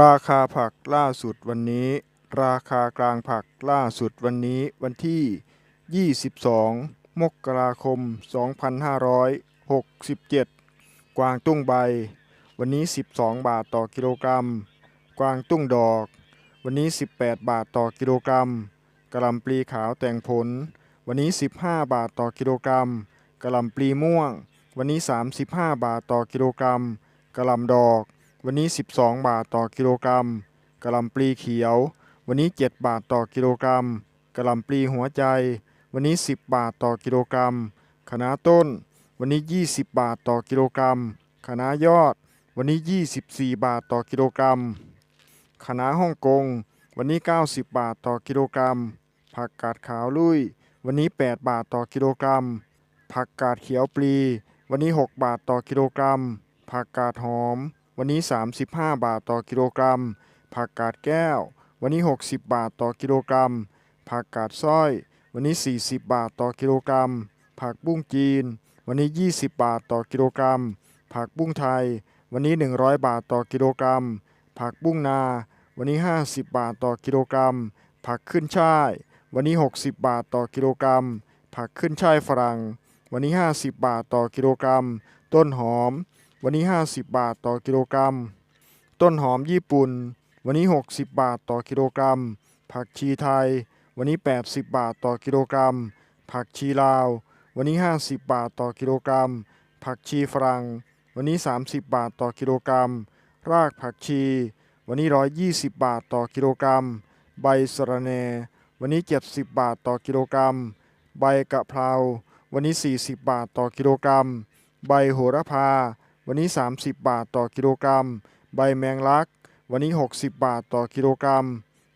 ราคาผักล่าสุดวันนี้ ราคากลางผักล่าสุดวันนี้วันที่ 22 มกราคม 2567 กวางตุ้งใบ วันนี้ 12 บาทต่อกิโลกรัม กวางตุ้งดอก วันนี้ 18 บาทต่อกิโลกรัมกระลำปลีขาวแต่งผล วันนี้ 15 บาทต่อกิโลกรัมกระลำปลีม่วง วันนี้ 35 บาทต่อกิโลกรัมกระลำดอก วันนี้ 12 บาทต่อกิโลกรัมกะหล่ำปลีเขียว วันนี้ 7 บาทต่อกิโลกรัมกะหล่ำปลีหัวใจ วันนี้ 10 บาทต่อกิโลกรัมคะน้าต้น วันนี้ 20 บาทต่อกิโลกรัมคะน้ายอด วันนี้ 24 บาทต่อกิโลกรัมคะน้าฮ่องกง วันนี้ 90 บาทต่อกิโลกรัม ผักกาดขาวลุย วันนี้ 8 บาทต่อกิโลกรัม ผักกาดเขียวปลี วันนี้ 6 บาทต่อกิโลกรัม ผักกาดหอม วันนี้ 35 บาทต่อกิโลกรัม ผักกาดแก้ว วันนี้ 60 บาทต่อกิโลกรัม ผักกาดสร้อย วันนี้ 40 บาทต่อกิโลกรัม ผักบุ้งจีน วันนี้ 20 บาทต่อกิโลกรัม ผักบุ้งไทย วันนี้ 100 บาทต่อกิโลกรัม ผักบุ้งนา วันนี้ 50 บาทต่อกิโลกรัม ผักขึ้นช่าย วันนี้ 60 บาทต่อกิโลกรัม ผักขึ้นช่ายฝรั่ง วันนี้ 50 บาทต่อกิโลกรัม ต้นหอม วันนี้ 50 บาทต่อกิโลกรัม ต้นหอมญี่ปุ่น วันนี้ 60 บาทต่อกิโลกรัม ผักชีไทย วันนี้ 80 บาทต่อกิโลกรัม ผักชีลาว วันนี้ 50 บาทต่อกิโลกรัม ผักชีฝรั่ง วันนี้ 30 บาทต่อกิโลกรัม รากผักชี วันนี้ 120 บาทต่อกิโลกรัม ใบสะระแหน่วันนี้ 70 บาทต่อกิโลกรัม ใบกะเพรา วันนี้ 40 บาทต่อกิโลกรัม ใบโหระพา วันนี้ 30 บาทต่อกิโลกรัม ใบแมงลัก วันนี้ 60 บาทต่อกิโลกรัม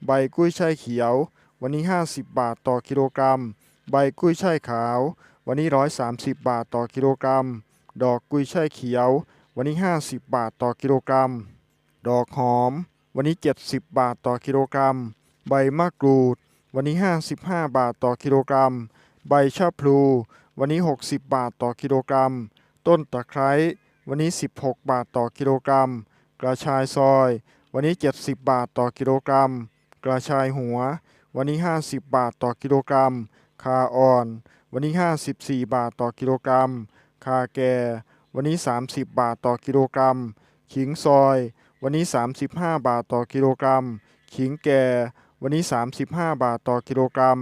ใบกุ้ยช่ายเขียว วันนี้ 50 บาทต่อกิโลกรัม ใบกุ้ยช่ายขาว วันนี้ 130 บาทต่อกิโลกรัม ดอกกุ้ยช่ายเขียว วันนี้ 50 บาทต่อกิโลกรัม ดอกหอม วันนี้ 70 บาทต่อกิโลกรัม ใบมะกรูด วันนี้ 55 บาทต่อกิโลกรัม ใบชะพลู วันนี้ 60 บาทต่อกิโลกรัม ต้นตะไคร้ วันนี้ 16 บาทต่อกิโลกรัม กระชายซอย วันนี้ 70 บาทต่อกิโลกรัม กระชายหัว วันนี้ 50 บาทต่อกิโลกรัม คาอ่อน วันนี้ 54 บาทต่อกิโลกรัม คาแก่ วันนี้ 30 บาทต่อกิโลกรัม ขิงซอย วันนี้ 35 บาทต่อกิโลกรัม ขิงแก่ วันนี้ 35 บาทต่อกิโลกรัม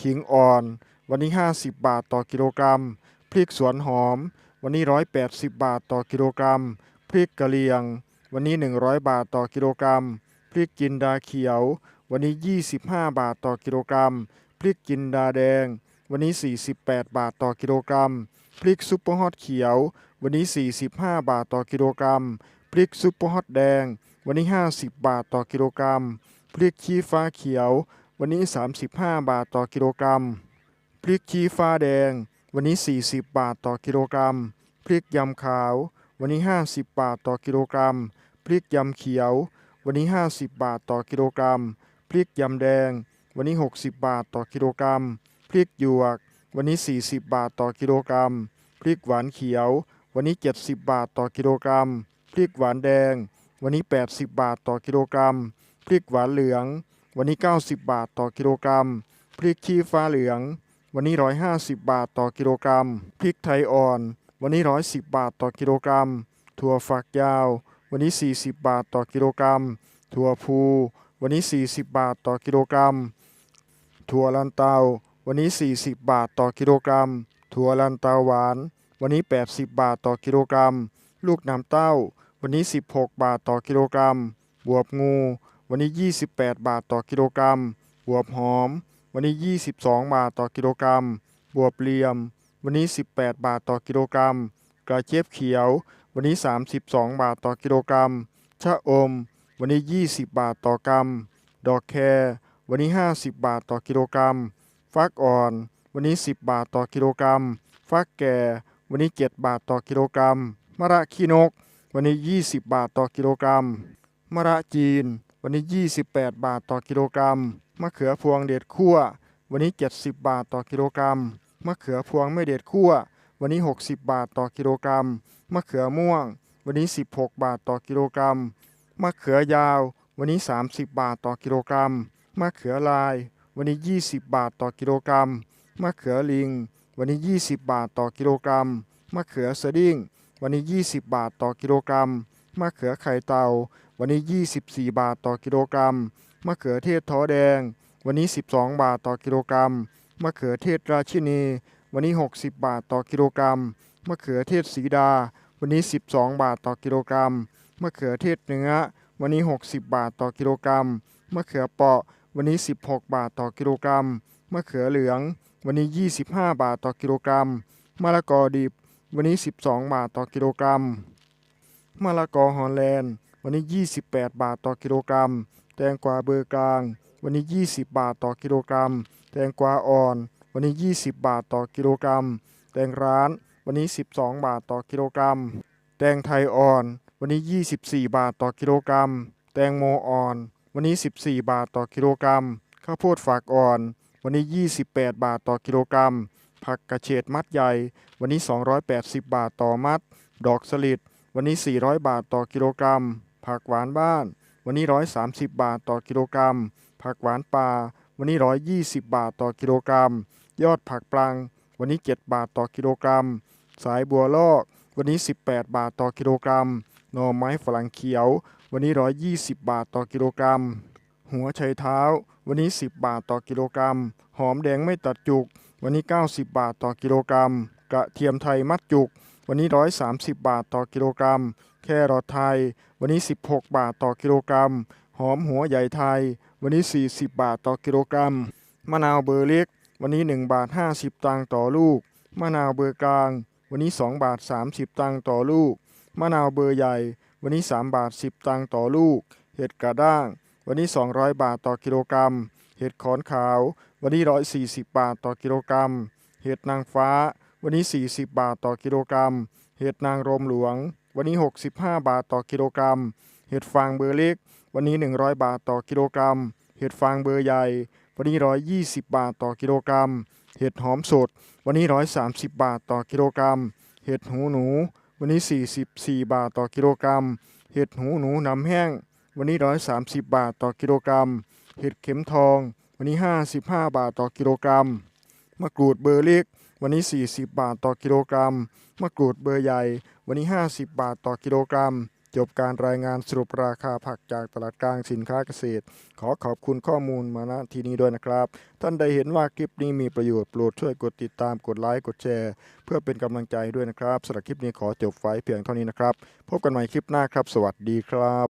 ขิงอ่อน วันนี้ 50 บาทต่อกิโลกรัม พริกสวนหอม วันนี้ 180 บาทต่อกิโลกรัม พริกกะเหรี่ยง วันนี้ 100 บาทต่อกิโลกรัม พริกจินดาเขียว วันนี้ 25 บาทต่อกิโลกรัม พริกจินดาแดง วันนี้ 48 บาทต่อกิโลกรัม พริกซุปเปอร์ฮอตเขียว วันนี้ 45 บาทต่อกิโลกรัม พริกซุปเปอร์ฮอตแดง วันนี้ 50 บาทต่อกิโลกรัม พริกชี้ฟ้าเขียว วันนี้ 35 บาทต่อกิโลกรัม พริกชี้ฟ้าแดงวันนี้ 40 บาทต่อกิโลกรัม พริกยำขาว วันนี้ 50 บาทต่อกิโลกรัม พริกยำเขียว วันนี้ 50 บาทต่อกิโลกรัม พริกยำแดง วันนี้ 60 บาทต่อกิโลกรัม พริกหยวก วันนี้ 40 บาทต่อกิโลกรัม พริกหวานเขียว วันนี้ 70 บาทต่อกิโลกรัม พริกหวานแดง วันนี้ 80 บาทต่อกิโลกรัม พริกหวานเหลือง วันนี้ 90 บาทต่อกิโลกรัม พริกชี้ฟ้าเหลือง วันนี้ 150 บาทต่อกิโลกรัม พริกไทยอ่อน วันนี้ 110 บาทต่อกิโลกรัม ถั่วฝักยาว วันนี้ 40 บาทต่อกิโลกรัม ถั่วพู วันนี้ 40 บาทต่อกิโลกรัม ถั่วลันเตา วันนี้ 40 บาทต่อกิโลกรัม ถั่วลันเตาหวาน วันนี้ 80 บาทต่อกิโลกรัม ลูกน้ำเต้า วันนี้ 16 บาทต่อกิโลกรัม บวบงู วันนี้ 28 บาทต่อกิโลกรัม บวบหอม วันนี้ 22 บาทต่อกิโลกรัม บวบเหลี่ยม วันนี้ 18 บาทต่อกิโลกรัม กระเจี๊ยบเขียว วันนี้ 32 บาทต่อกิโลกรัม ชะอม วันนี้ 20 บาทต่อกรัม ดอกแครวันนี้ 50 บาทต่อกิโลกรัม ฟักอ่อน วันนี้ 10 บาทต่อกิโลกรัม ฟักแก่ วันนี้ 7 บาทต่อกิโลกรัม มะระขี้นก วันนี้ 20 บาทต่อกิโลกรัม มะระจีน วันนี้ 28 บาทต่อกิโลกรัม มะเขือพวงเด็ดคั่ว วันนี้ 70 บาทต่อกิโลกรัม มะเขือพวงไม่เด็ดคั่ว วันนี้ 60 บาทต่อกิโลกรัม มะเขือม่วง วันนี้ 16 บาทต่อกิโลกรัม มะเขือยาว วันนี้ 30 บาทต่อกิโลกรัม มะเขือลาย วันนี้ 20 บาทต่อกิโลกรัม มะเขือลิง วันนี้ 20 บาทต่อกิโลกรัม มะเขือสดิ้ง วันนี้ 20 บาทต่อกิโลกรัม มะเขือไข่เตาวันนี้ 24 บาทต่อกิโลกรัม มะเขือเทศท้อแดง วันนี้ 12 บาทต่อกิโลกรัม มะเขือเทศราชินี วันนี้ 60 บาทต่อกิโลกรัม มะเขือเทศสีดา วันนี้ 12 บาทต่อกิโลกรัม มะเขือเทศเนื้อ วันนี้ 60 บาทต่อกิโลกรัม มะเขือเปาะ วันนี้ 16 บาทต่อกิโลกรัม มะเขือเหลือง วันนี้ 25 บาทต่อกิโลกรัม มะละกอดิบ วันนี้ 12 บาทต่อกิโลกรัม มะละกอฮอลแลนด์ วันนี้ 28 บาทต่อกิโลกรัม แตงกวาเบอร์กลาง วันนี้ 20 บาทต่อกิโลกรัม แตงกวาอ่อน วันนี้ 20 บาทต่อกิโลกรัม แตงร้าน วันนี้ 12 บาทต่อกิโลกรัม แตงไทยอ่อน วันนี้ 24 บาทต่อกิโลกรัม แตงโมอ่อน วันนี้ 14 บาทต่อกิโลกรัม ข้าวโพดฝากอ่อน วันนี้ 28 บาทต่อกิโลกรัม ผักกระเฉดมัดใหญ่ วันนี้ 280 บาทต่อมัด ดอกสลิด วันนี้ 400 บาทต่อกิโลกรัม ผักหวานบ้าน วันนี้ 130 บาทต่อกิโลกรัม ผักหวานป่าวันนี้ 120 บาทต่อกิโลกรัม ยอดผักปลัง วันนี้ 7 บาทต่อกิโลกรัม สายบัวลอก วันนี้ 18 บาทต่อกิโลกรัม หน่อไม้ฝรั่งเขียว วันนี้ 120 บาทต่อกิโลกรัม หัวไชเท้า วันนี้ 10 บาทต่อกิโลกรัม หอมแดงไม่ตัดจุก วันนี้ 90 บาทต่อกิโลกรัม กระเทียมไทยมัดจุก วันนี้ 130 บาทต่อกิโลกรัม แครอทไทย วันนี้ 16 บาทต่อกิโลกรัม หอมหัวใหญ่ไทย วันนี้ 40 บาทต่อกิโลกรัม มะนาวเบอร์เล็ก วันนี้ 1 บาท 50 ตังค์ต่อลูก มะนาวเบอร์กลาง วันนี้ 2 บาท 30 ตังค์ต่อลูก มะนาวเบอร์ใหญ่ วันนี้ 3 บาท 10 ตังค์ต่อลูก เห็ดกระด้าง วันนี้ 200 บาทต่อกิโลกรัม เห็ดขอนขาว วันนี้ 140 บาทต่อกิโลกรัม เห็ดนางฟ้า วันนี้ 40 บาทต่อกิโลกรัม เห็ดนางรมหลวง วันนี้ 65 บาทต่อกิโลกรัม เห็ดฟางเบอร์เล็ก วันนี้ 100 บาทต่อกิโลกรัม เห็ดฟางเบอร์ใหญ่ วันนี้ 120 บาทต่อกิโลกรัม เห็ดหอมสด วันนี้ 130 บาทต่อกิโลกรัม เห็ดหูหนู วันนี้ 44 บาทต่อกิโลกรัม เห็ดหูหนูน้ำแห้ง วันนี้ 130 บาทต่อกิโลกรัม เห็ดเข็มทอง วันนี้ 55 บาทต่อกิโลกรัม มะกรูดเบอร์เล็ก วันนี้ 40 บาทต่อกิโลกรัม มะกรูดเบอร์ใหญ่ วันนี้ 50 บาทต่อกิโลกรัม จบการรายงานสรุปราคาผักจากตลาดกลางสินค้าเกษตร ขอขอบคุณข้อมูลมาณที่นี้ด้วยนะครับ ท่านใดเห็นว่าคลิปนี้มีประโยชน์โปรดช่วยกดติดตามกดไลค์กดแชร์ เพื่อเป็นกำลังใจด้วยนะครับสำหรับคลิปนี้ขอจบไว้เพียงเท่านี้นะครับ พบกันใหม่คลิปหน้าครับ สวัสดีครับ